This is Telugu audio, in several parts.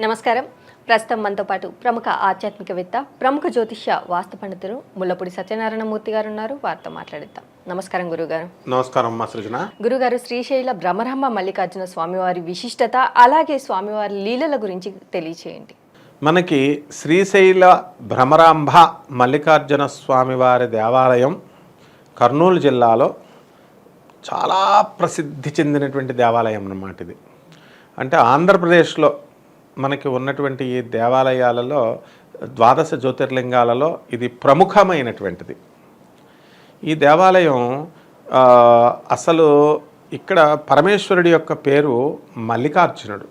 నమస్కారం. ప్రస్తుతం మనతో పాటు ప్రముఖ ఆధ్యాత్మికవేత్త ప్రముఖ జ్యోతిష్య వాస్తు పండితులు ముల్లపూడి సత్యనారాయణ మూర్తి గారు ఉన్నారు. వారితో మాట్లాడిద్దాం. నమస్కారం గురుగారు. నమస్కారం సృజన. గురుగారు శ్రీశైల భ్రమరాంబ మల్లికార్జున స్వామివారి విశిష్టత అలాగే స్వామివారి లీలల గురించి తెలియచేయండి. మనకి శ్రీశైల భ్రమరాంబ మల్లికార్జున స్వామివారి దేవాలయం కర్నూలు జిల్లాలో చాలా ప్రసిద్ధి చెందినటువంటి దేవాలయం అన్నమాట ఇది. అంటే ఆంధ్రప్రదేశ్లో మనకి ఉన్నటువంటి ఈ దేవాలయాలలో ద్వాదశ జ్యోతిర్లింగాలలో ఇది ప్రముఖమైనటువంటిది. ఈ దేవాలయం అసలు ఇక్కడ పరమేశ్వరుడి యొక్క పేరు మల్లికార్జునుడు.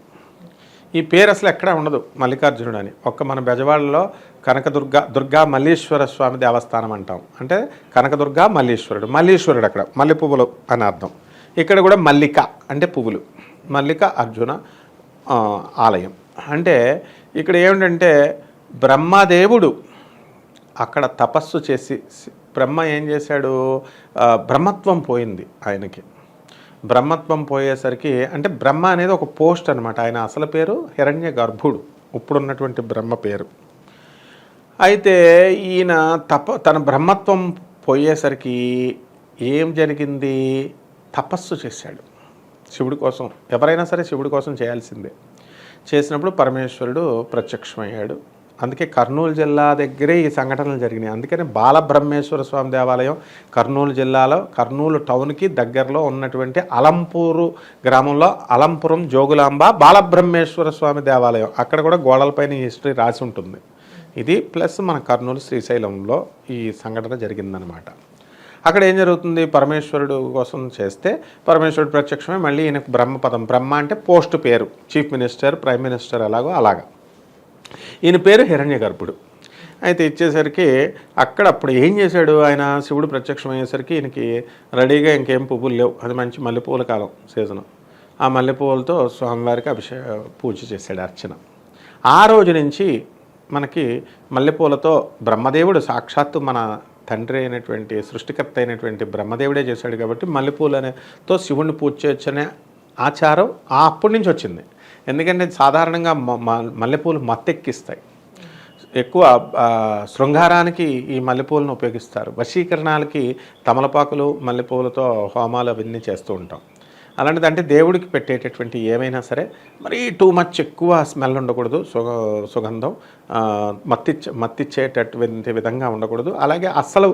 ఈ పేరు అసలు ఎక్కడా ఉండదు మల్లికార్జునుడు అని. ఒక్క మన బెజవాడలో కనకదుర్గ దుర్గా మల్లీశ్వర స్వామి దేవస్థానం అంటాం. అంటే కనకదుర్గ మల్లీశ్వరుడు. మల్లీశ్వరుడు అక్కడ మల్లె పువ్వులు అని అర్థం. ఇక్కడ కూడా మల్లిక అంటే పువ్వులు. మల్లిక అర్జున ఆలయం. అంటే ఇక్కడ ఏమిటంటే బ్రహ్మదేవుడు అక్కడ తపస్సు చేసి బ్రహ్మ ఏం చేశాడు? బ్రహ్మత్వం పోయింది ఆయనకి. బ్రహ్మత్వం పోయేసరికి అంటే బ్రహ్మ అనేది ఒక పోస్ట్ అనమాట ఆయన అసలు పేరు హిరణ్య గర్భుడు. ఇప్పుడున్నటువంటి బ్రహ్మ పేరు. అయితే ఈయన తప తన బ్రహ్మత్వం పోయేసరికి ఏం జరిగింది? తపస్సు చేశాడు. శివుడి కోసం ఎవరైనా సరే శివుడి కోసం చేయాల్సిందే. చేసినప్పుడు పరమేశ్వరుడు ప్రత్యక్షమయ్యాడు. అందుకే కర్నూలు జిల్లా దగ్గరే ఈ సంఘటనలు జరిగినాయి. అందుకనే బాలబ్రహ్మేశ్వర స్వామి దేవాలయం కర్నూలు జిల్లాలో కర్నూలు టౌన్కి దగ్గరలో ఉన్నటువంటి అలంపూరు గ్రామంలో అలంపురం జోగులాంబ బాలబ్రహ్మేశ్వర స్వామి దేవాలయం. అక్కడ కూడా గోడలపైన హిస్టరీ రాసి ఉంటుంది. ఇది ప్లస్ మన కర్నూలు శ్రీశైలంలో ఈ సంఘటన జరిగిందనమాట. అక్కడ ఏం జరుగుతుంది? పరమేశ్వరుడు కోసం చేస్తే పరమేశ్వరుడు ప్రత్యక్షమే మళ్ళీ ఈయనకు బ్రహ్మపదం. బ్రహ్మ అంటే పోస్ట్ పేరు. చీఫ్ మినిస్టర్ ప్రైమ్ మినిస్టర్ ఎలాగో అలాగా. ఈయన పేరు హిరణ్య గర్భుడు అయితే ఇచ్చేసరికి అక్కడ అప్పుడు ఏం చేశాడు? ఆయన శివుడు ప్రత్యక్షం అయ్యేసరికి ఈయనకి రెడీగా ఇంకేం పువ్వులు లేవు. అది మంచి మల్లెపూల కాలం సీజను. ఆ మల్లెపూలతో స్వామివారికి అభిషేక పూజ చేశాడు అర్చన. ఆ రోజు నుంచి మనకి మల్లెపూలతో బ్రహ్మదేవుడు సాక్షాత్తు మన తండ్రి అయినటువంటి సృష్టికర్త అయినటువంటి బ్రహ్మదేవుడే చేశాడు కాబట్టి మల్లెపూలతో శివుణ్ణి పూజ చేయొచ్చు అనే ఆచారం ఆ అప్పటి నుంచి వచ్చింది. ఎందుకంటే సాధారణంగా మ- మ- మల్లెపూలు మత్తెక్కిస్తాయి. ఎక్కువ శృంగారానికి ఈ మల్లెపూలను ఉపయోగిస్తారు. వశీకరణాలకి తమలపాకులు మల్లెపూలతో హోమాలు అవన్నీ చేస్తూ ఉంటాం. అలాంటిది అంటే దేవుడికి పెట్టేటటువంటి ఏమైనా సరే మరీ టూ మచ్ ఎక్కువ స్మెల్ ఉండకూడదు సుగ సుగంధం మత్తిచ్చ మత్తిచ్చేటటువంటి విధంగా ఉండకూడదు. అలాగే అస్సలు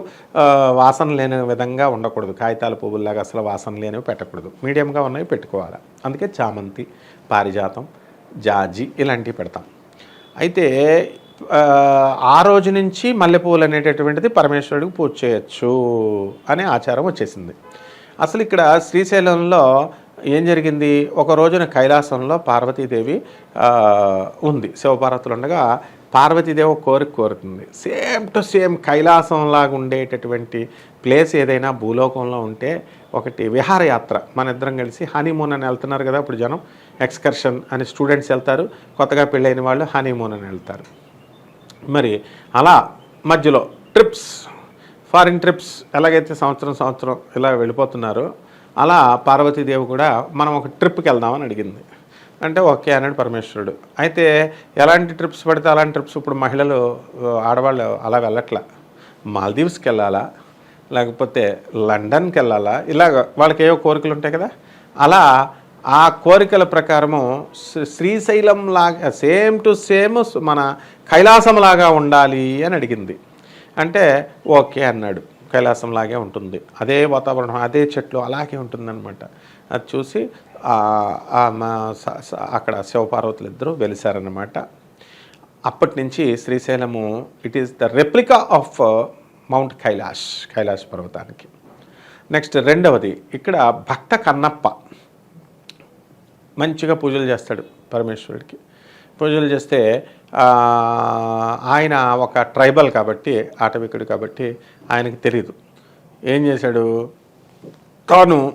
వాసన లేని విధంగా ఉండకూడదు. కాగితాల పువ్వుల్లాగా అసలు వాసన లేనివి పెట్టకూడదు. మీడియంగా ఉన్నవి పెట్టుకోవాలి. అందుకే చామంతి పారిజాతం జాజి ఇలాంటివి పెడతాం. అయితే ఆ రోజు నుంచి మల్లెపూలు అనేటటువంటిది పరమేశ్వరుడికి పూజ చేయొచ్చు అనే ఆచారం వచ్చేసింది. అసలు ఇక్కడ శ్రీశైలంలో ఏం జరిగింది? ఒక రోజున కైలాసంలో పార్వతీదేవి ఉంది. శివపార్వతులు ఉండగా పార్వతీదేవి ఒక కోరిక కోరుతుంది. సేమ్ టు సేమ్ కైలాసంలాగా ఉండేటటువంటి ప్లేస్ ఏదైనా భూలోకంలో ఉంటే ఒకటి విహారయాత్ర. మన ఇద్దరం కలిసి హనీమూన్ అని వెళ్తున్నారు కదా ఇప్పుడు జనం. ఎక్స్కర్షన్ అని స్టూడెంట్స్ వెళ్తారు. కొత్తగా పెళ్ళైన వాళ్ళు హనీమూన్ అని వెళ్తారు. మరి అలా మధ్యలో ట్రిప్స్ ఫారిన్ ట్రిప్స్ ఎలాగైతే సంవత్సరం సంవత్సరం ఇలా వెళ్ళిపోతున్నారో అలా పార్వతీదేవి కూడా మనం ఒక ట్రిప్కి వెళ్దామని అడిగింది. అంటే ఓకే అన్నాడు పరమేశ్వరుడు. అయితే ఎలాంటి ట్రిప్స్ పడితే అలాంటి ట్రిప్స్ ఇప్పుడు మహిళలు ఆడవాళ్ళు అలా వెళ్ళట్లా? మాల్దీవ్స్కి వెళ్ళాలా? లేకపోతే లండన్కి వెళ్ళాలా? ఇలాగ వాళ్ళకి ఏవో కోరికలు ఉంటాయి కదా? అలా ఆ కోరికల ప్రకారము శ్రీ- శ్రీశైలం లాగా సేమ్ టు సేమ్ మన కైలాసం లాగా ఉండాలి అని అడిగింది. అంటే ఓకే అన్నాడు. కైలాసంలాగే ఉంటుంది. అదే వాతావరణం అదే చెట్లు అలాగే ఉంటుందన్నమాట. అది చూసి మా స- అక్కడ శివపార్వతులు ఇద్దరు వెలిశారనమాట అప్పటి నుంచి Srisailam it is the replica of mount Kailash Kailash పర్వతానికి. నెక్స్ట్ రెండవది ఇక్కడ భక్త కన్నప్ప మంచిగా పూజలు చేస్తాడు పరమేశ్వరుడికి. పూజలు చేస్తే ఆయన ఒక ట్రైబల్ కాబట్టి ఆటవికుడు కాబట్టి ఆయనకి తెలియదు ఏం చేశాడు? తాను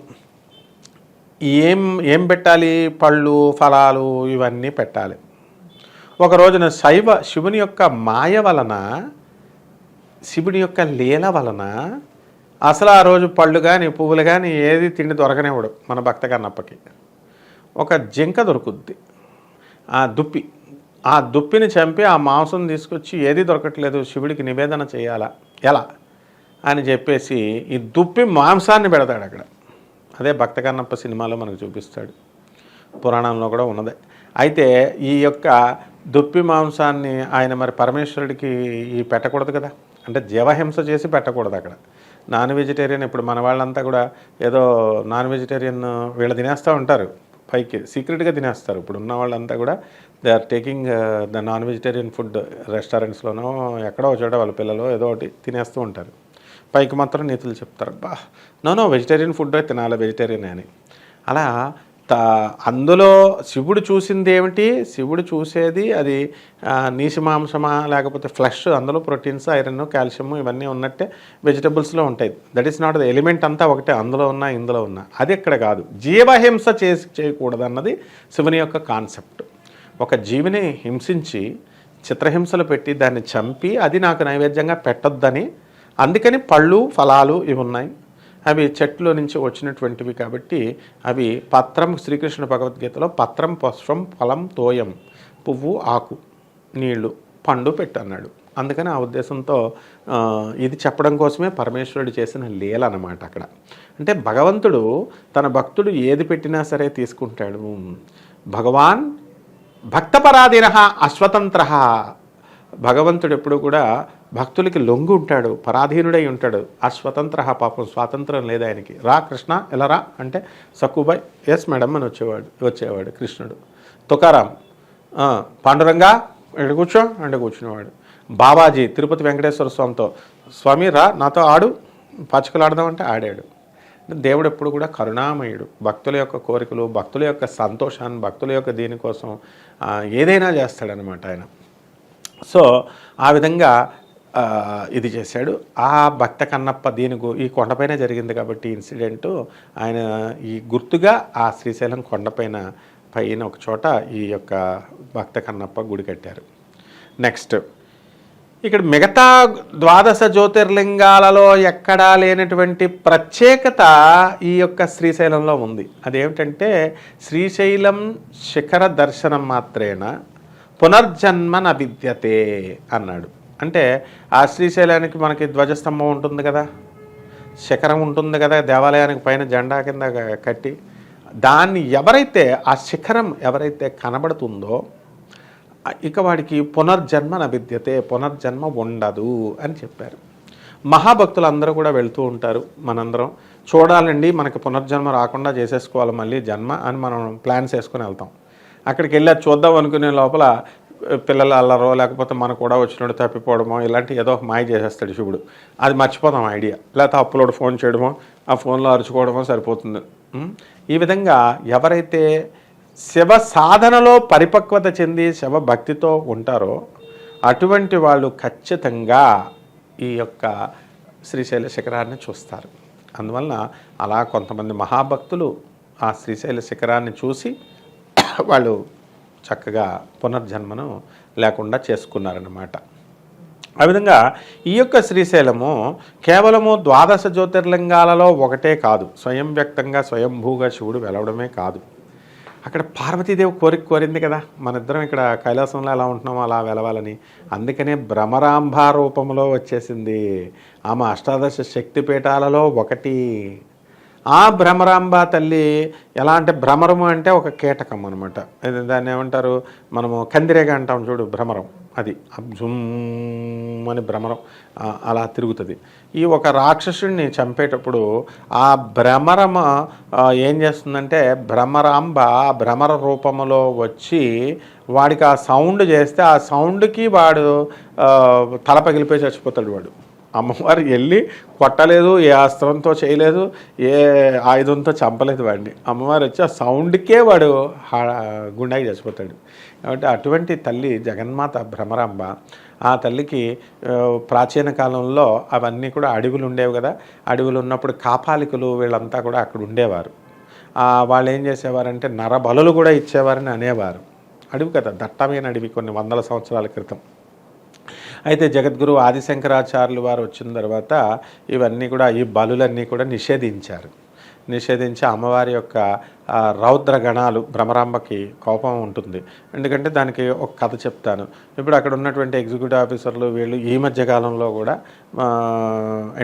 ఏం ఏం పెట్టాలి? పళ్ళు ఫలాలు ఇవన్నీ పెట్టాలి. ఒక రోజున శైవ శివుని యొక్క మాయ వలన శివుని యొక్క లీల వలన అసలు ఆ రోజు పళ్ళు కానీ పువ్వులు కానీ ఏది తిండి దొరకనివ్వడు మన భక్త కన్నప్పకి ఒక జింక దొరుకుద్ది. ఆ దుప్పి ఆ దుప్పిని చంపి ఆ మాంసం తీసుకొచ్చి ఏది దొరకట్లేదు శివుడికి నివేదన చేయాలా? ఎలా? అని చెప్పేసి ఈ దుప్పి మాంసాన్ని పెడతాడు అక్కడ. అదే భక్తకన్నప్ప సినిమాలో మనకు చూపిస్తాడు. పురాణంలో కూడా ఉన్నదే. అయితే ఈ యొక్క దుప్పి మాంసాన్ని ఆయన మరి పరమేశ్వరుడికి ఈ పెట్టకూడదు కదా? అంటే జీవహింస చేసి పెట్టకూడదు అక్కడ. నాన్ వెజిటేరియన్ ఇప్పుడు మన వాళ్ళంతా కూడా ఏదో నాన్ వెజిటేరియన్ వీళ్ళు తినేస్తూ ఉంటారు. పైకి సీక్రెట్గా తినేస్తారు. ఇప్పుడు ఉన్న వాళ్ళంతా కూడా they are taking the non vegetarian food రెస్టారెంట్స్లోనో ఎక్కడో చోట వాళ్ళ పిల్లలు ఏదో ఒకటి తినేస్తూ ఉంటారు. పైకి మాత్రం నీతులు చెప్తారు. బా నో వెజిటేరియన్ ఫుడ్ తినాలి వెజిటేరియన్ అని. అలా త అందులో శివుడు చూసింది ఏమిటి? శివుడు చూసేది అది నీసి మాంసమా లేకపోతే ఫ్లష్ అందులో ప్రోటీన్స్ ఐరన్ కాల్షియం ఇవన్నీ ఉన్నట్టే వెజిటబుల్స్లో ఉంటాయి. That is not the element అంతా ఒకటే అందులో ఉన్న ఇందులో ఉన్న. అది ఇక్కడ కాదు. జీవహింస చేసి చేయకూడదన్నది శివుని యొక్క కాన్సెప్ట్ ఒక జీవిని హింసించి చిత్రహింసలు పెట్టి దాన్ని చంపి అది నాకు నైవేద్యంగా పెట్టొద్దని. అందుకని పళ్ళు ఫలాలు ఇవి ఉన్నాయి. అవి చెట్లో నుంచి వచ్చినటువంటివి కాబట్టి అవి పత్రం శ్రీకృష్ణ భగవద్గీతలో పత్రం పుష్పం ఫలం తోయం పువ్వు ఆకు నీళ్ళు పండు పెట్టన్నాడు. అందుకని ఆ ఉద్దేశంతో ఇది చెప్పడం కోసమే పరమేశ్వరుడు చేసిన లీల అనమాట అక్కడ. అంటే భగవంతుడు తన భక్తుడు ఏది పెట్టినా సరే తీసుకుంటాడు. భగవాన్ భక్తపరాధీన అస్వతంత్ర భగవంతుడు ఎప్పుడు కూడా భక్తులకి లొంగు ఉంటాడు పరాధీనుడై ఉంటాడు. అస్వతంత్ర పాపం స్వాతంత్రం లేదు ఆయనకి. రా కృష్ణ ఎలా రా? అంటే సక్కుబాయ్ ఎస్ మేడం అని వచ్చేవాడు వచ్చేవాడు కృష్ణుడు. తుకారాం పాండురంగా ఇక్కడ కూర్చో అంటే కూర్చునేవాడు. బాబాజీ తిరుపతి వెంకటేశ్వర స్వామితో స్వామి రా నాతో ఆడు పచ్చకలు అంటే ఆడాడు. దేవుడు ఎప్పుడు కూడా కరుణామయుడు. భక్తుల యొక్క కోరికలు భక్తుల యొక్క సంతోషాన్ని భక్తుల యొక్క దీనికోసం ఏదైనా చేస్తాడనమాట ఆయన. సో ఆ విధంగా ఇది చేశాడు. ఆ భక్త కన్నప్ప దీని గు- ఈ కొండపైన జరిగింది కాబట్టి ఇన్సిడెంట్. ఆయన ఈ గుర్తుగా ఆ శ్రీశైలం కొండపైన పైన ఒక చోట ఈ యొక్క భక్త కన్నప్ప గుడి కట్టారు. నెక్స్ట్ ఇక్కడ మిగతా ద్వాదశ జ్యోతిర్లింగాలలో ఎక్కడా లేనటువంటి ప్రత్యేకత ఈ యొక్క శ్రీశైలంలో ఉంది. అదేమిటంటే శ్రీశైలం శిఖర దర్శనం మాత్రేన పునర్జన్మ నవిద్యతే అన్నాడు. అంటే ఆ శ్రీశైలానికి మనకి ధ్వజస్తంభం ఉంటుంది కదా. శిఖరం ఉంటుంది కదా దేవాలయానికి పైన జెండా కింద కట్టి. దాన్ని ఎవరైతే ఆ శిఖరం ఎవరైతే కనబడుతుందో ఇక వాడికి పునర్జన్మ నభిద్యతే పునర్జన్మ ఉండదు అని చెప్పారు. మహాభక్తులు అందరూ కూడా వెళ్తూ ఉంటారు మనందరం. చూడాలండి మనకి పునర్జన్మ రాకుండా చేసేసుకోవాలి మళ్ళీ జన్మ అని మనం ప్లాన్స్ వేసుకుని వెళ్తాం. అక్కడికి వెళ్ళి అది చూద్దాం అనుకునే లోపల పిల్లలు అల్లరో లేకపోతే మనకు కూడా వచ్చినట్టు తప్పిపోవడమో ఇలాంటి ఏదో ఒక మాయ చేసేస్తాడు శివుడు. అది మర్చిపోతాం ఐడియా లేకపోతే అప్పులోడు ఫోన్ చేయడమో ఆ ఫోన్లో అరుచుకోవడమో సరిపోతుంది. ఈ విధంగా ఎవరైతే శివ సాధనలో పరిపక్వత చెంది శివ భక్తితో ఉంటారో అటువంటి వాళ్ళు ఖచ్చితంగా ఈ యొక్క శ్రీశైల శిఖరాన్ని చూస్తారు. అందువలన అలా కొంతమంది మహాభక్తులు ఆ శ్రీశైల శిఖరాన్ని చూసి వాళ్ళు చక్కగా పునర్జన్మను లేకుండా చేసుకున్నారన్నమాట. ఆ విధంగా ఈ యొక్క శ్రీశైలము కేవలము ద్వాదశ జ్యోతిర్లింగాలలో ఒకటే కాదు. స్వయం వ్యక్తంగా స్వయంభూగా శివుడు వెలవడమే కాదు. అక్కడ పార్వతీదేవి కోరిక కోరింది కదా. మన ఇద్దరం ఇక్కడ కైలాసంలో ఎలా ఉంటున్నామో అలా వెలవాలని. అందుకనే భ్రమరాంభ రూపంలో వచ్చేసింది ఆమె అష్టాదశ శక్తి పీఠాలలో ఒకటి. ఆ భ్రమరాంబ తల్లి ఎలా అంటే భ్రమరము అంటే ఒక కీటకం అనమాట దాన్ని ఏమంటారు? మనము కందిరేగ అంటాం చూడు భ్రమరం. అది. జుమ్ అని భ్రమరం అలా తిరుగుతుంది. ఈ ఒక రాక్షసుడిని చంపేటప్పుడు ఆ భ్రమరమ ఏం చేస్తుందంటే భ్రమరాంబ ఆ భ్రమర రూపంలో వచ్చి వాడికి ఆ సౌండ్ చేస్తే ఆ సౌండ్కి వాడు తల పగిలిపోయి చచ్చిపోతాడు వాడు. అమ్మవారు వెళ్ళి కొట్టలేదు ఏ అస్త్రంతో చేయలేదు ఏ ఆయుధంతో చంపలేదు వాడిని. అమ్మవారు వచ్చి ఆ సౌండ్కే వాడు గుండాయి గుండాకి చచ్చిపోతాడు. కాబట్టి అటువంటి తల్లి జగన్మాత భ్రమరాంబ ఆ తల్లికి ప్రాచీన కాలంలో అవన్నీ కూడా అడవులు ఉండేవి కదా. అడవులు ఉన్నప్పుడు కాపాలికలు వీళ్ళంతా కూడా అక్కడ ఉండేవారు. వాళ్ళు ఏం చేసేవారంటే నరబలులు కూడా ఇచ్చేవారని అనేవారు. అడవి కదా దట్టమైన అడవి కొన్ని వందల సంవత్సరాల క్రితం. అయితే జగద్గురు ఆదిశంకరాచార్యులు వారు వచ్చిన తర్వాత ఇవన్నీ కూడా ఈ బలులన్నీ కూడా నిషేధించారు. నిషేధించి అమ్మవారి యొక్క రౌద్ర గణాలు భ్రమరాంబకి కోపం ఉంటుంది. ఎందుకంటే దానికి ఒక కథ చెప్తాను. ఇప్పుడు అక్కడ ఉన్నటువంటి ఎగ్జిక్యూటివ్ ఆఫీసర్లు వీళ్ళు ఈ మధ్య కాలంలో కూడా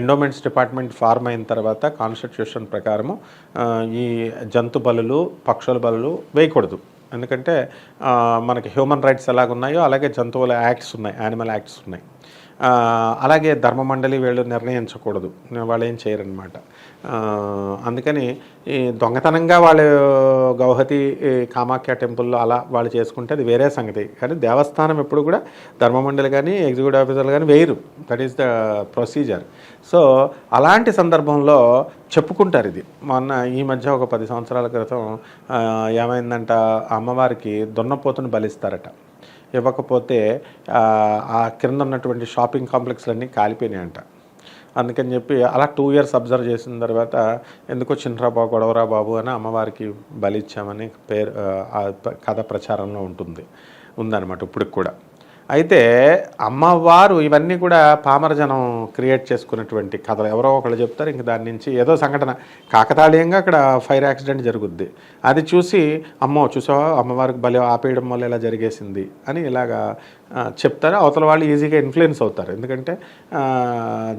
ఎండోమెంట్స్ డిపార్ట్మెంట్ ఫార్మ్ అయిన తర్వాత కాన్స్టిట్యూషన్ ప్రకారము ఈ జంతు బలులు పక్షుల బలులు వేయకూడదు. ఎందుకంటే మనకి హ్యూమన్ రైట్స్ ఎలాగున్నాయో అలాగే జంతువుల యాక్ట్స్ ఉన్నాయి యానిమల్ యాక్ట్స్ ఉన్నాయి. అలాగే ధర్మ మండలి వీళ్ళు నిర్ణయించకూడదు. వాళ్ళు ఏం చేయరనమాట అందుకని ఈ దొంగతనంగా వాళ్ళు గౌహతి కామాఖ్య టెంపుల్లో అలా వాళ్ళు చేసుకుంటే అది వేరే సంగతి. కానీ దేవస్థానం ఎప్పుడు కూడా ధర్మమండలి కానీ ఎగ్జిక్యూటివ్ ఆఫీసర్లు కానీ వేయరు. That is the procedure so అలాంటి సందర్భంలో చెప్పుకుంటారు ఇది. మొన్న ఈ మధ్య ఒక పది సంవత్సరాల క్రితం ఏమైందంట అమ్మవారికి దున్నపోతుని బలిస్తారట. ఇవ్వకపోతే ఆ, క్రింద కింద ఉన్నటువంటి షాపింగ్ కాంప్లెక్స్లన్నీ కాలిపోయినాయంట. అందుకని చెప్పి అలా టూ ఇయర్స్ అబ్జర్వ్ చేసిన తర్వాత ఎందుకో చిన్నరా బాబు గొడవరా బాబు అని అమ్మవారికి బలి ఇచ్చామని పేరు కథ ప్రచారంలో ఉంటుంది. ఉందన్నమాట ఇప్పటికి కూడా. అయితే అమ్మవారు ఇవన్నీ కూడా పామరజనం క్రియేట్ చేసుకున్నటువంటి కథలు. ఎవరో ఒకళ్ళు చెప్తారు ఇంక దాని నుంచి ఏదో సంఘటన. కాకతాళీయంగా అక్కడ ఫైర్ యాక్సిడెంట్ జరుగుద్ది. అది చూసి అమ్మో చూసావా అమ్మవారికి బలి ఆపేయడం వల్ల ఇలా జరిగేసింది అని ఇలాగా చెప్తారు. అవతల వాళ్ళు ఈజీగా ఇన్ఫ్లుయెన్స్ అవుతారు. ఎందుకంటే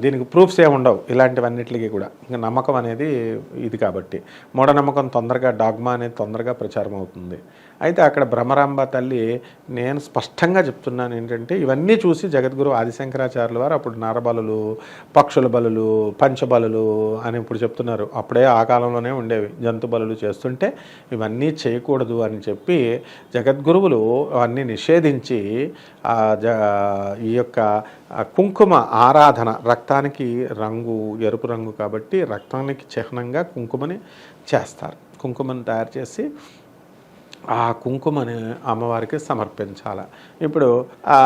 దీనికి ప్రూఫ్స్ ఏమి ఉండవు. ఇలాంటివన్నిటికీ కూడా. ఇంకా నమ్మకం అనేది ఇది కాబట్టి. మూఢనమ్మకం తొందరగా డాగ్మా అనేది తొందరగా ప్రచారం అవుతుంది. అయితే అక్కడ భ్రమరాంబ తల్లి నేను స్పష్టంగా చెప్తున్నాను ఏంటంటే ఇవన్నీ చూసి జగద్గురు ఆదిశంకరాచార్యుల వారు అప్పుడు నరబలులు పక్షుల బలులు పంచబలులు అని ఇప్పుడు చెప్తున్నారు. అప్పుడే ఆ కాలంలోనే ఉండేవి. జంతు బలులు చేస్తుంటే ఇవన్నీ చేయకూడదు అని చెప్పి జగద్గురువులు అవన్నీ నిషేధించి జ ఈ యొక్క కుంకుమ ఆరాధన రక్తానికి రంగు ఎరుపు రంగు కాబట్టి రక్తానికి చిహ్నంగా కుంకుమని చేస్తారు. కుంకుమని తయారు చేసి ఆ కుంకుమని అమ్మవారికి సమర్పించాలి. ఇప్పుడు ఆ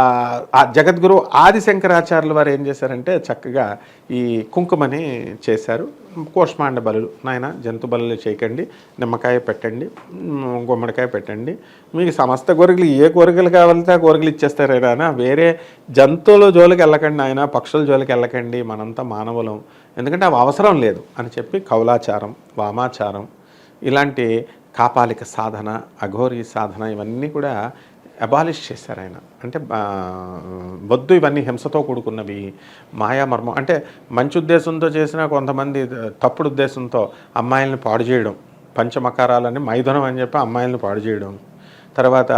జగద్గురు జగద్గురు ఆదిశంకరాచార్యుల వారు ఏం చేశారంటే చక్కగా ఈ కుంకుమని చేశారు. కోష్మాండ బలులు నాయన జంతు బలులు చేయకండి నిమ్మకాయ పెట్టండి గుమ్మడికాయ పెట్టండి. మీకు సమస్త కోరికలు ఏ కోరికలు కావాలంటే ఆ కోరికలు ఇచ్చేస్తారు ఆయన వేరే జంతువుల జోలికి వెళ్ళకండి ఆయన పక్షుల జోలికి వెళ్ళకండి మనంతా మానవులం. ఎందుకంటే అవి అవసరం లేదు అని చెప్పి కౌలాచారం వామాచారం ఇలాంటి కాపాలిక సాధన అఘోరీ సాధన ఇవన్నీ కూడా అబాలిష్ చేశారు ఆయన. అంటే వద్దు ఇవన్నీ హింసతో కూడుకున్నవి మాయామర్మం అంటే మంచి ఉద్దేశంతో చేసిన కొంతమంది తప్పుడు ఉద్దేశంతో అమ్మాయిలను పాడు చేయడం పంచమకారాలని మైదనం అని చెప్పి అమ్మాయిలను పాడు చేయడం తర్వాత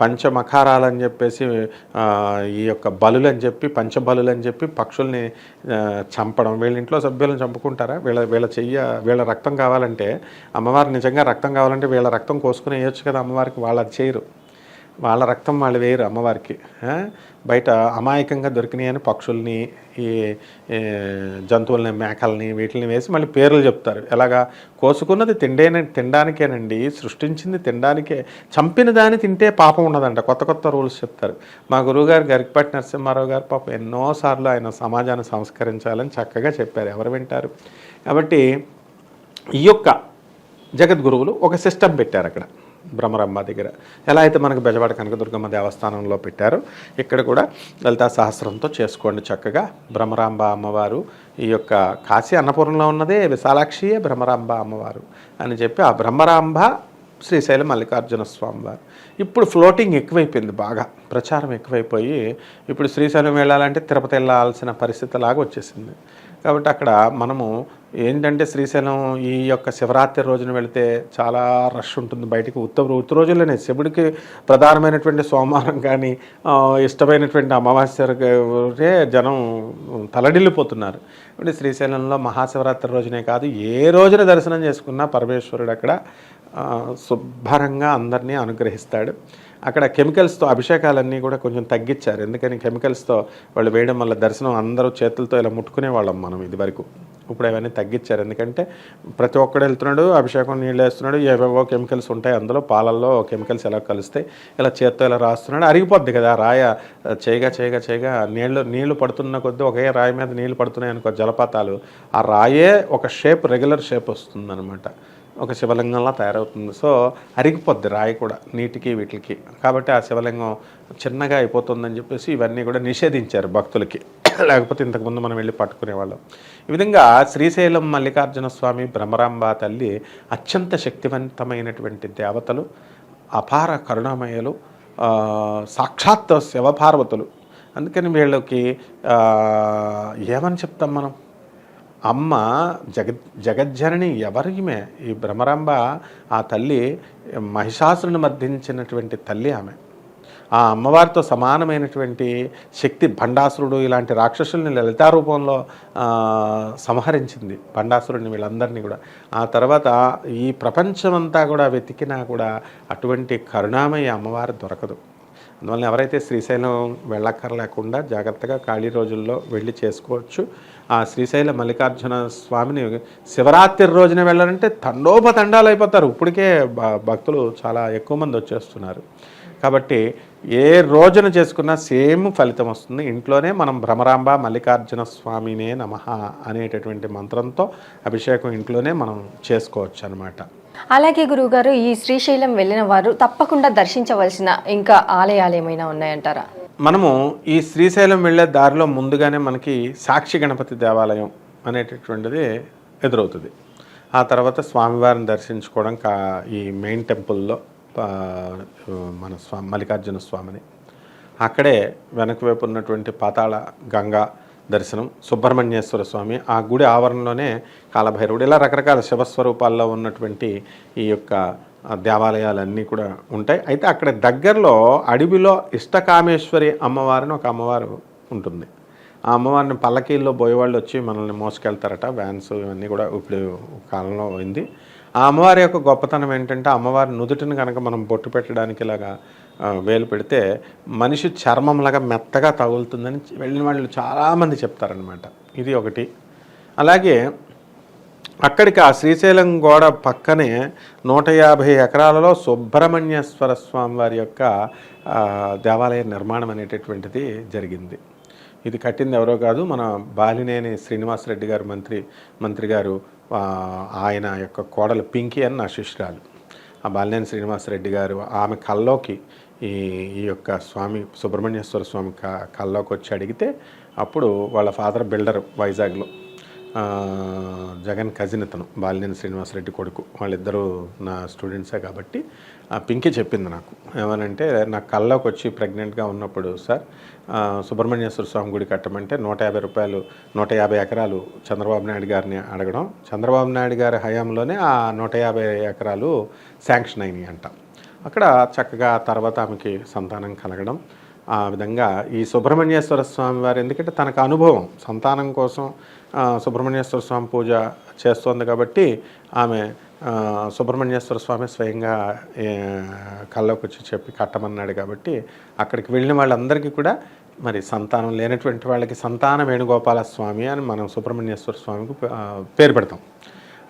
పంచమకారాలని చెప్పేసి ఈ యొక్క బలులు అని చెప్పి పంచబలులు అని చెప్పి పక్షుల్ని చంపడం. వీళ్ళ ఇంట్లో సభ్యులను చంపుకుంటారా? వీళ్ళ వీళ్ళ చెయ్య వీళ్ళ రక్తం కావాలంటే అమ్మవారు నిజంగా రక్తం కావాలంటే వీళ్ళ రక్తం కోసుకుని వేయొచ్చు కదా అమ్మవారికి? వాళ్ళు అది చేయరు. వాళ్ళ రక్తం వాళ్ళు వేయరు అమ్మవారికి. బయట అమాయకంగా దొరికినాయని పక్షుల్ని ఈ జంతువులని జంతువుల్ని మేకల్ని వీటిని వేసి మళ్ళీ పేర్లు చెప్తారు. ఎలాగా? కోసుకున్నది తిండేన తినడానికేనండి సృష్టించింది తినడానికే చంపిన దాన్ని తింటే పాపం ఉండదంట కొత్త కొత్త రూల్స్ చెప్తారు. మా గురువుగారు గరికపాటి నరసింహారావు గారు పాపం ఎన్నోసార్లు ఆయన సమాజాన్ని సంస్కరించాలని చక్కగా చెప్పారు. ఎవరు వింటారు? కాబట్టి ఈ యొక్క జగద్గురువులు ఒక సిస్టమ్ పెట్టారు అక్కడ. బ్రహ్మరమ్మ దగ్గర. ఎలా అయితే మనకు బెజవాడ కనకదుర్గమ్మ దేవస్థానంలో పెట్టారో ఇక్కడ కూడా లలితా సహస్రంతో చేసుకోండి చక్కగా. బ్రహ్మరాంబ అమ్మవారు ఈ యొక్క కాశీ అన్నపూర్ణంలో ఉన్నదే విశాలాక్షియే బ్రహ్మరాంబ అమ్మవారు అని చెప్పి ఆ బ్రహ్మరాంబ శ్రీశైలం మల్లికార్జున స్వామివారు. ఇప్పుడు ఫ్లోటింగ్ ఎక్కువైపోయింది బాగా ప్రచారం ఎక్కువైపోయి ఇప్పుడు శ్రీశైలం వెళ్ళాలంటే తిరుపతి వెళ్ళాల్సిన పరిస్థితి లాగా వచ్చేసింది. కాబట్టి అక్కడ మనము ఏంటంటే శ్రీశైలం ఈ యొక్క శివరాత్రి రోజున వెళితే చాలా రష్ ఉంటుంది బయటికి. ఉత్త ఉత్త రోజుల్లోనే శివుడికి ప్రధానమైనటువంటి సోమవారం కానీ ఇష్టమైనటువంటి అమావాస్యే జనం తలడిల్లిపోతున్నారు. ఇప్పుడు శ్రీశైలంలో మహాశివరాత్రి రోజునే కాదు ఏ రోజున దర్శనం చేసుకున్నా పరమేశ్వరుడు అక్కడ శుభ్రంగా అందరినీ అనుగ్రహిస్తాడు. అక్కడ కెమికల్స్తో అభిషేకాలన్నీ కూడా కొంచెం తగ్గించారు. ఎందుకని? కెమికల్స్తో వాళ్ళు వేయడం వల్ల దర్శనం అందరూ చేతులతో ఇలా ముట్టుకునే వాళ్ళం మనం ఇది వరకు ఇప్పుడు అవన్నీ తగ్గించారు. ఎందుకంటే ప్రతి ఒక్కడు వెళ్తున్నాడు అభిషేకం నీళ్ళు వేస్తున్నాడు ఏవేవో కెమికల్స్ ఉంటాయి అందులో పాలల్లో కెమికల్స్ ఎలా కలుస్తాయి ఇలా చేత్తో ఇలా రాస్తున్నాడు. అరిగిపోద్ది కదా రాయ చేయగా చేయగా చేయగా నీళ్ళు నీళ్ళు పడుతున్న కొద్దీ ఒకే రాయి మీద నీళ్ళు పడుతున్నాయి అనుకో జలపాతాలు ఆ రాయే ఒక షేప్ రెగ్యులర్ షేప్ వస్తుందన్నమాట. ఒక శివలింగంలా తయారవుతుంది. సో అరిగిపోద్ది రాయి కూడా నీటికి వీటికి. కాబట్టి ఆ శివలింగం చిన్నగా అయిపోతుందని చెప్పేసి ఇవన్నీ కూడా నిషేధించారు భక్తులకి. లేకపోతే ఇంతకుముందు మనం వెళ్ళి పట్టుకునేవాళ్ళం. ఈ విధంగా శ్రీశైలం మల్లికార్జున స్వామి భ్రమరాంబ తల్లి అత్యంత శక్తివంతమైనటువంటి దేవతలు అపార కరుణామయలు సాక్షాత్ శివపార్వతులు. అందుకని వీళ్ళకి ఏమని చెప్తాం మనం? అమ్మ జగ జగజ్జనని ఎవరిమే ఈ భ్రమరాంబ ఆ తల్లి మహిషాసురుని మర్దించినటువంటి తల్లి ఆమె. ఆ అమ్మవారితో సమానమైనటువంటి శక్తి భండాసురుడు ఇలాంటి రాక్షసుల్ని లలితా రూపంలో సంహరించింది భండాసురుడిని వీళ్ళందరినీ కూడా. ఆ తర్వాత ఈ ప్రపంచమంతా కూడా వెతికినా కూడా అటువంటి కరుణామయ అమ్మవారు దొరకదు. అందువల్ల ఎవరైతే శ్రీశైలం వెళ్ళక్కర్లేకుండా జాగ్రత్తగా ఖాళీ రోజుల్లో వెళ్ళి చేసుకోవచ్చు. ఆ శ్రీశైల మల్లికార్జున స్వామిని శివరాత్రి రోజున వెళ్ళాలంటే తండోపతండాలు అయిపోతారు. ఇప్పటికే భక్తులు చాలా ఎక్కువ మంది వచ్చేస్తున్నారు. కాబట్టి ఏ రోజున చేసుకున్నా సేమ్ ఫలితం వస్తుంది. ఇంట్లోనే మనం భ్రమరాంబ మల్లికార్జున స్వామినే నమ అనేటటువంటి మంత్రంతో అభిషేకం ఇంట్లోనే మనం చేసుకోవచ్చు అనమాట అలాగే గురువుగారు ఈ శ్రీశైలం వెళ్ళిన వారు తప్పకుండా దర్శించవలసిన ఇంకా ఆలయాలు ఏమైనా ఉన్నాయంటారా? మనము ఈ శ్రీశైలం వెళ్ళే దారిలో ముందుగానే మనకి సాక్షి గణపతి దేవాలయం అనేటటువంటిది ఎదురవుతుంది. ఆ తర్వాత స్వామివారిని దర్శించుకోవడం కా ఈ మెయిన్ టెంపుల్లో మన స్వామి మల్లికార్జున స్వామిని. అక్కడే వెనక వైపు ఉన్నటువంటి పాతాళ గంగా దర్శనం. సుబ్రహ్మణ్యేశ్వర స్వామి ఆ గుడి ఆవరణలోనే కాలభైరవుడు ఇలా రకరకాల శివస్వరూపాల్లో ఉన్నటువంటి ఈ యొక్క దేవాలయాలన్నీ కూడా ఉంటాయి. అయితే అక్కడ దగ్గరలో అడవిలో ఇష్టకామేశ్వరి అమ్మవారిని ఒక అమ్మవారు ఉంటుంది. ఆ అమ్మవారిని పల్లకీల్లో పోయేవాళ్ళు వచ్చి మనల్ని మోసుకెళ్తారట. వ్యాన్స్ ఇవన్నీ కూడా ఇప్పుడు కాలంలో అయింది. ఆ అమ్మవారి యొక్క గొప్పతనం ఏంటంటే అమ్మవారి నుదుటిని కనుక మనం బొట్టు పెట్టడానికి ఇలాగా వేలు పెడితే మనిషి చర్మంలాగా మెత్తగా తగులుతుందని వెళ్ళిన వాళ్ళు చాలామంది చెప్తారనమాట ఇది ఒకటి. అలాగే అక్కడికి ఆ శ్రీశైలం గోడ పక్కనే నూట యాభై ఎకరాలలో సుబ్రహ్మణ్యేశ్వర స్వామి వారి యొక్క దేవాలయ నిర్మాణం అనేటటువంటిది జరిగింది. ఇది కట్టింది ఎవరో కాదు మన బాలినేని శ్రీనివాసరెడ్డి గారు మంత్రి మంత్రి గారు ఆయన యొక్క కోడలు పింకీ అని నా శిష్యురాలు. ఆ బాలినేని శ్రీనివాసరెడ్డి గారు ఆమె కల్లోకి ఈ ఈ యొక్క స్వామి సుబ్రహ్మణ్యేశ్వర స్వామి క కల్లోకి వచ్చి అడిగితే అప్పుడు వాళ్ళ ఫాదర్ బిల్డర్ వైజాగ్లో. జగన్ కజిన్ ఇతను బాలినేని శ్రీనివాసరెడ్డి కొడుకు. వాళ్ళిద్దరూ నా స్టూడెంట్సే కాబట్టి ఆ పింకి చెప్పింది నాకు. ఏమనంటే నా కల్లోకి వచ్చి ప్రెగ్నెంట్గా ఉన్నప్పుడు సార్ సుబ్రహ్మణ్యేశ్వర స్వామి గుడి కట్టమంటే నూట యాభై రూపాయలు నూట యాభై ఎకరాలు చంద్రబాబు నాయుడు గారిని అడగడం. చంద్రబాబు నాయుడు గారి హయాంలోనే ఆ నూట యాభై ఎకరాలు శాంక్షన్ అయినాయి అంట. అక్కడ చక్కగా తర్వాత ఆమెకి సంతానం కలగడం. ఆ విధంగా ఈ సుబ్రహ్మణ్యేశ్వర స్వామి వారు ఎందుకంటే తనకు అనుభవం సంతానం కోసం సుబ్రహ్మణ్యేశ్వర స్వామి పూజ చేస్తోంది కాబట్టి ఆమె సుబ్రహ్మణ్యేశ్వర స్వామి స్వయంగా కళ్ళలోకి వచ్చి చెప్పి కట్టమన్నాడు కాబట్టి అక్కడికి వెళ్ళిన వాళ్ళందరికీ కూడా మరి సంతానం లేనటువంటి వాళ్ళకి సంతాన వేణుగోపాల స్వామి అని మనం సుబ్రహ్మణ్యేశ్వర స్వామికి పేరు పెడతాం.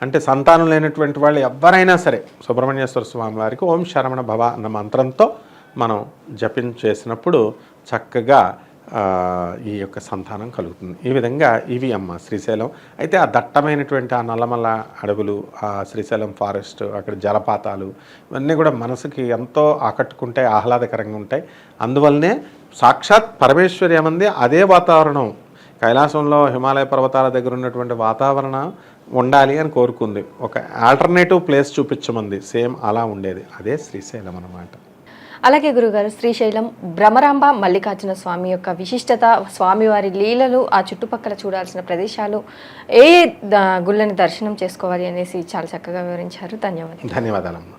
అంటే సంతానం లేనటువంటి వాళ్ళు ఎవరైనా సరే సుబ్రహ్మణ్యేశ్వర స్వామి వారికి ఓం శరవణ భవ అన్న మంత్రంతో మనం జపం చేసినప్పుడు చక్కగా ఈ యొక్క సంతానం కలుగుతుంది. ఈ విధంగా ఇవి అమ్మ శ్రీశైలం అయితే ఆ దట్టమైనటువంటి ఆ నల్లమల్ల అడవులు ఆ శ్రీశైలం ఫారెస్ట్ అక్కడ జలపాతాలు ఇవన్నీ కూడా మనసుకి ఎంతో ఆకట్టుకుంటాయి ఆహ్లాదకరంగా ఉంటాయి. అందువల్లనే సాక్షాత్ పరమేశ్వరి ఏమంది అదే వాతావరణం. కైలాసంలో హిమాలయ పర్వతాల దగ్గర ఉన్నటువంటి వాతావరణం ఉండాలి అని కోరుకుంది. ఒక ఆల్టర్నేటివ్ ప్లేస్ చూపించమంది. సేమ్ అలా ఉండేది. అదే శ్రీశైలం అన్నమాట. అలాగే గురుగారు శ్రీశైలం భ్రమరాంబ మల్లికార్జున స్వామి యొక్క విశిష్టత స్వామివారి లీలలు ఆ చుట్టుపక్కల చూడాల్సిన ప్రదేశాలు ఏ గుళ్ళని దర్శనం చేసుకోవాలి అనేసి చాలా చక్కగా వివరించారు. ధన్యవాదాలు. ధన్యవాదాలమ్మా.